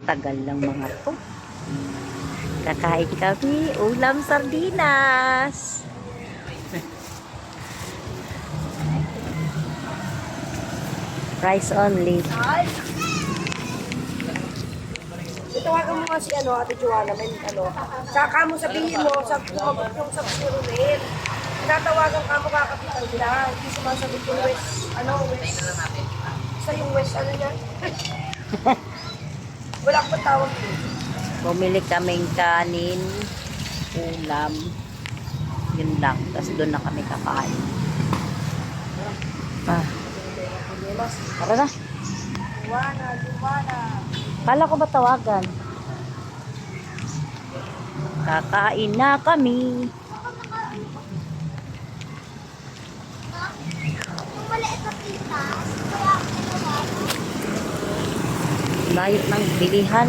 Tagal lang mga to. Kakain kami, ulam sardinas. Rice only. Itawagan mo nga si ano, Ate Joanna, may ano. Saka mo sabihin mo, sa yung sa zero rin. Tinatawagan ka mo kakapitan nila. Hindi sumasagot yung West, ano, West. Isa yung West, ano yan? Wala akong tawag yun. Bumili kaming kanin, ulam. Yun lang. Tapos doon na kami kakain. Ah. Tara na. Joanna, Joanna. Kala ko ba tawagan? Kakain na kami. Layo ng bilihan.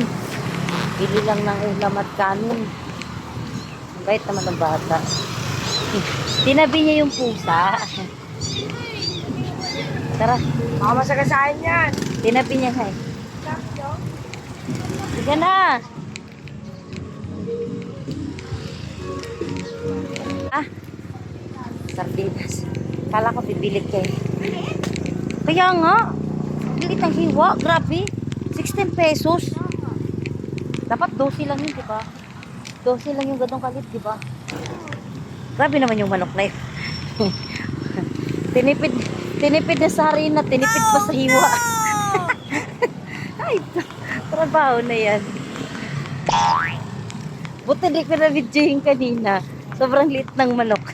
Bili lang ng ulam at kanin. Ang Bait naman ng bata. Tinabi niya yung pusa. Tara, Baka masagasaan yan. tinabi niya nga eh. Sige na. Ah. Sardinas. Kala ko bibili kayo. Kaya nga. Bilit ng hiwa. Grabe. 16 pesos. Dapat 12 lang yun, di ba? 12 lang yung ganong kalit, di ba? Grabe naman yung manok na yun. tinipid, tinipid na sa harina, tinipid pa sa hiwa. Ay, trabaho na yan. Buti di ko na-video yung kanina. Sobrang liit ng manok.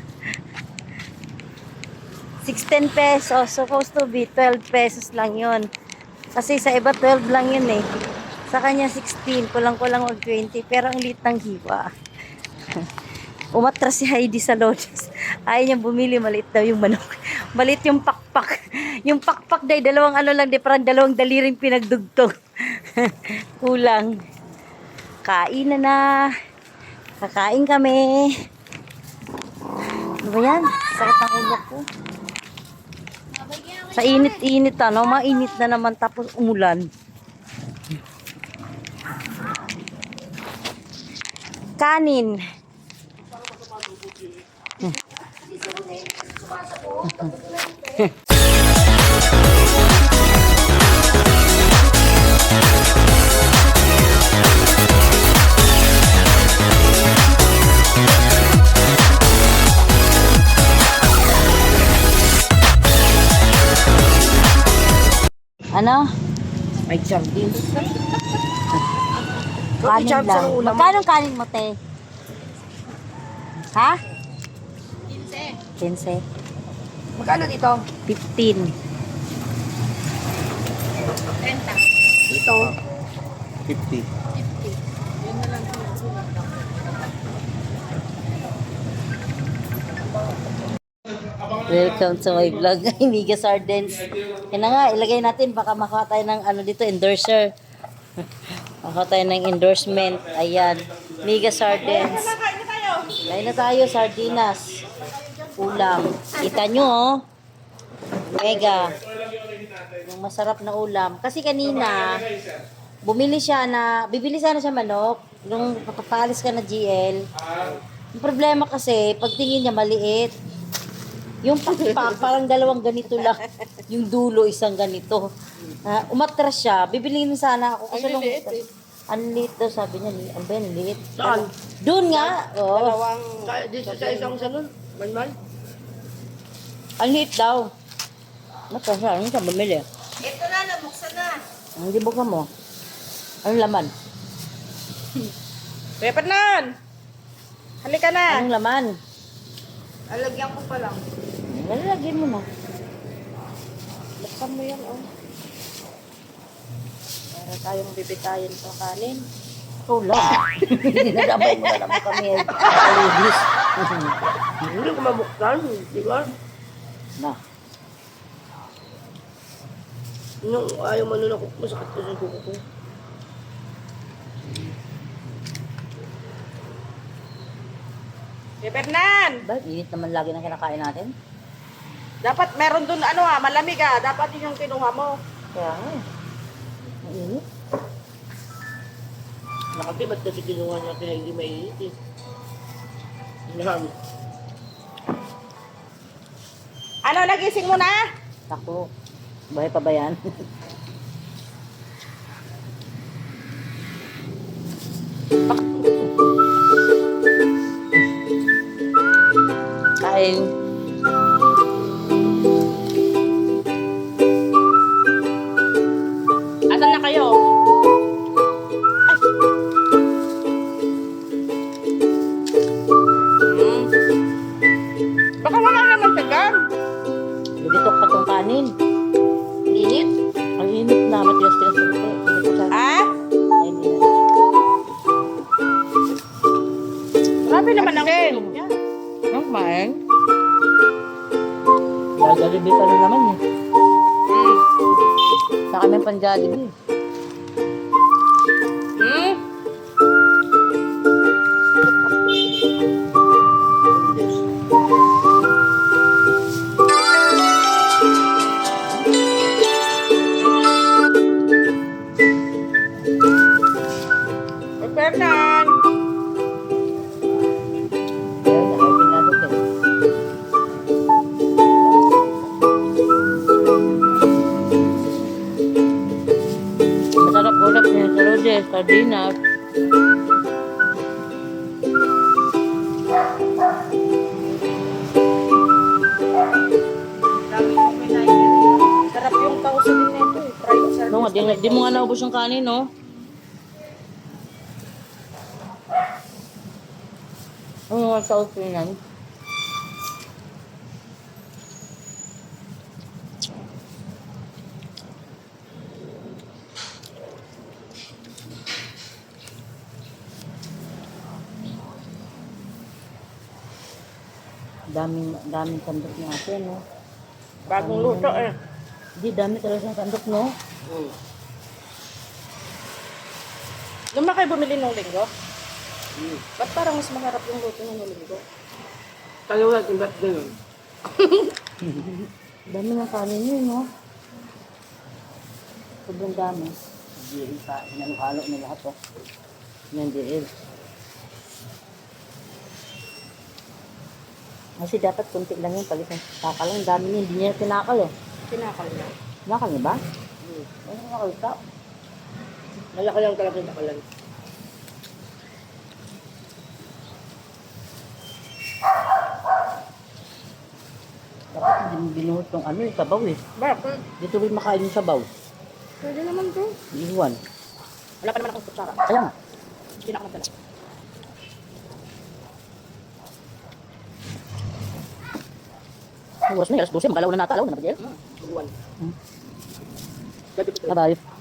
16 pesos. Supposed to be 12 pesos lang yon. Kasi sa iba 12 lang yun eh. Sa kanya 16. Kulang-kulang og 20. Pero ang liit ng hiwa. Umatras si Heidi sa Lotus. Ayaw niya bumili. Maliit daw yung manok. Maliit yung pakpak. Yung pakpak day, dalawang ano lang, di parang dalawang daliring pinagdugtong. Kulang. Kain na na. Kakain kami. Ano ba yan? Sakit ng ulo ko. Sa init-init ano, mainit na naman tapos umulan. Kanin. Ano? May sardines. Kanin lang. Magkano kanin mo, te? Ha? 15. Magkano dito? 15. Dito. 50. Welcome to my vlog, Miga Sardines. Yan na nga, ilagay natin, baka makuha tayo ng ano dito, endorser. makuha tayo ng endorsement. Ayan, Miga Sardines. Kain na tayo, sardinas. Ulam. Kita nyo, oh. Mega. Yung masarap na ulam. Kasi kanina, bumili siya na, bibili sana siya manok. Nung papapalis ka na GL. Yung problema kasi, pagtingin niya maliit. Yung pakpak, parang dalawang ganito lang. Yung dulo, isang ganito. Ah, umatras siya. Bibiliin sana ako. Kasi nung, ang liit daw, sabi niya. Ang yan, liit? Saan? Doon nga. Oo. Dalawang, dito sa isang salon. Manman. Ang liit daw. Matras siya. Ano siya bumili? Ito na, nabuksan na. Ang dibuka mo. Anong laman? Pepper nan! Halika na. Anong laman? Alagyan ko pa lang. Lalagyan mo na. Buksan mo yan, oh. Para tayong bibitayin sa kanin. Lang. Dinadabay mo na naman kami. Kalibis. Hindi ko mabuksan, di ba? na. Nung ayaw man nun ako, masakit ko sa kuko ko. Pepper nan! Ba, init naman lagi na kinakain natin. Dapat meron dun ano ah, malamig ah. Dapat yun yung kinuha mo. Kaya nga eh. Mainit. Nakati, ba't kasi kinuha niya kaya hindi mainit eh. Yan. Ano, nagising mo na? Ako, bahay pa ba yan? Bibitok pa tong kanin. Init? Ang init na, matigas-tigas ko ito. Ah? Na. Grabe naman ang tulog niya. Ang main. Jollibee ka rin naman eh. Sa kami pang sa Rode, sardinas. Sarap yung kausapin nito eh. Fried service. No, di, di mo nga naubos yung kanin, no? Ano nga sa opinan? Daming, daming sandok ni ate, no? Bagong luto eh. Hindi, dami talaga siyang sandok, no? Hmm. Doon ba kayo bumili nung linggo? Ba't parang mas maharap yung luto nung linggo? Tayo natin ba't ganun? Dami ng kanin yun, no? Sobrang dami. Pa, halo na lahat, oh. Yan, Kasi dapat kunti lang yung palis ng takal lang. Dami niya, hindi niya tinakal, eh. Tinakal niya. Tinakal niya ba? Ano tinakal ka? Malaki lang talaga yung takalan. Dapat hindi mo binuhot ng ano, eh, sabaw, eh. Bakit? Dito rin makain yung sabaw. Pwede naman to. Iwan. Wala pa naman akong kutsara. Kaya nga. Hindi na ako magdala. Oras na, alas 12, magalaw na nata, alaw na Jel? Buwan. Bye-bye.